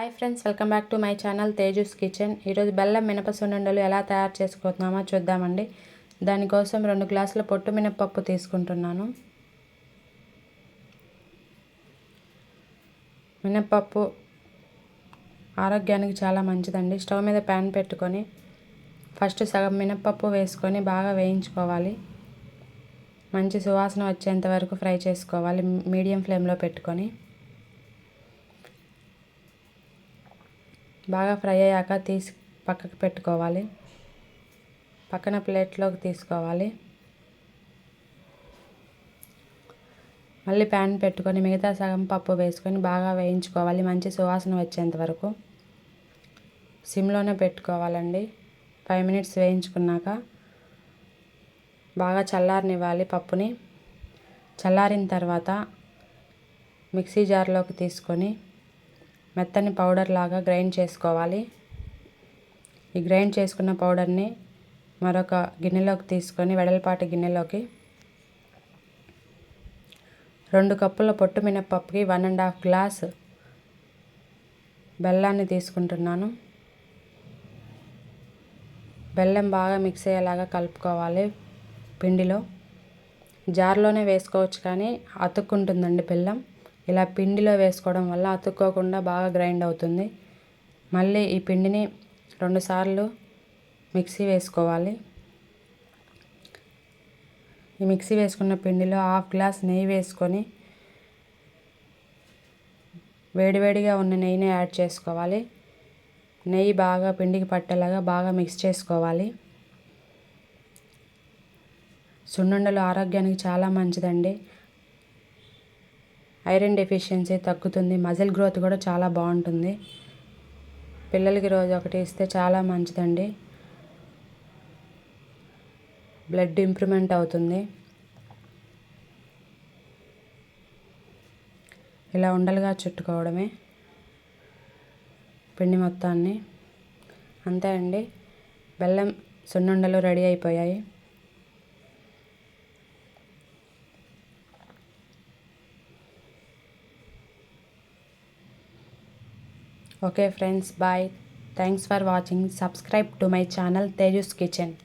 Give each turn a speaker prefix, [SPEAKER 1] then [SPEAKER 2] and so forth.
[SPEAKER 1] Hi friends welcome back to my channel Tejas kitchen ఈరోజు బెల్లం మినప సున్నుండలు ఎలా తయారు చేసుకుంటున్నామో చూద్దామండి. దానికోసం రెండు గ్లాసుల పొట్టు మినపప్పు తీసుకుంటున్నాను. మినప్పప్పు ఆరోగ్యానికి చాలా మంచిదండి. స్టవ్ మీద ప్యాన్ పెట్టుకొని ఫస్ట్ సగం మినప్పప్పు వేసుకొని బాగా వేయించుకోవాలి. మంచి సువాసన వచ్చేంత వరకు ఫ్రై చేసుకోవాలి మీడియం ఫ్లేమ్లో పెట్టుకొని. బాగా ఫ్రై అయ్యాక తీసి పక్కకు పెట్టుకోవాలి. పక్కన ప్లేట్లోకి తీసుకోవాలి. మళ్ళీ ప్యాన్ పెట్టుకొని మిగతా సగం పప్పు వేసుకొని బాగా వేయించుకోవాలి. మంచి సువాసన వచ్చేంత వరకు. సిమ్లోనే పెట్టుకోవాలండి. ఫైవ్ మినిట్స్ వేయించుకున్నాక బాగా చల్లారనివ్వాలి పప్పుని. చల్లారిన తర్వాత మిక్సీ జార్లోకి తీసుకొని మెత్తని పౌడర్ లాగా గ్రైండ్ చేసుకోవాలి. ఈ గ్రైండ్ చేసుకున్న పౌడర్ని మరొక గిన్నెలోకి తీసుకొని వెడల్పాటి గిన్నెలోకి రెండు కప్పుల పొట్టు మినప్పప్పుకి వన్ అండ్ హాఫ్ గ్లాస్ బెల్లాన్ని తీసుకుంటున్నాను. బెల్లం బాగా మిక్స్ అయ్యేలాగా కలుపుకోవాలి పిండిలో. జార్లోనే వేసుకోవచ్చు కానీ అతుక్కుంటుందండి బెల్లం. ఇలా పిండిలో వేసుకోవడం వల్ల అతుక్కోకుండా బాగా గ్రైండ్ అవుతుంది. మళ్ళీ ఈ పిండిని రెండుసార్లు మిక్సీ వేసుకోవాలి. ఈ మిక్సీ వేసుకున్న పిండిలో హాఫ్ గ్లాస్ నెయ్యి వేసుకొని వేడివేడిగా ఉన్న నెయ్యిని యాడ్ చేసుకోవాలి. నెయ్యి బాగా పిండికి పట్టేలాగా బాగా మిక్స్ చేసుకోవాలి. సున్నుండలు ఆరోగ్యానికి చాలా మంచిదండి. ఐరన్ డెఫిషియన్సీ తగ్గుతుంది మజిల్ గ్రోత్ కూడా చాలా బాగుంటుంది. పిల్లలకి రోజు ఒకటి ఇస్తే చాలా మంచిదండి. బ్లడ్ ఇంప్రూవ్మెంట్ అవుతుంది. ఇలా ఉండలుగా చుట్టుకోవడమే పిండి మొత్తాన్ని. అంతే అండి. బెల్లం సున్నుండలు రెడీ అయిపోయాయి. Okay friends, bye. Thanks for watching. Subscribe to my channel Teju's Kitchen.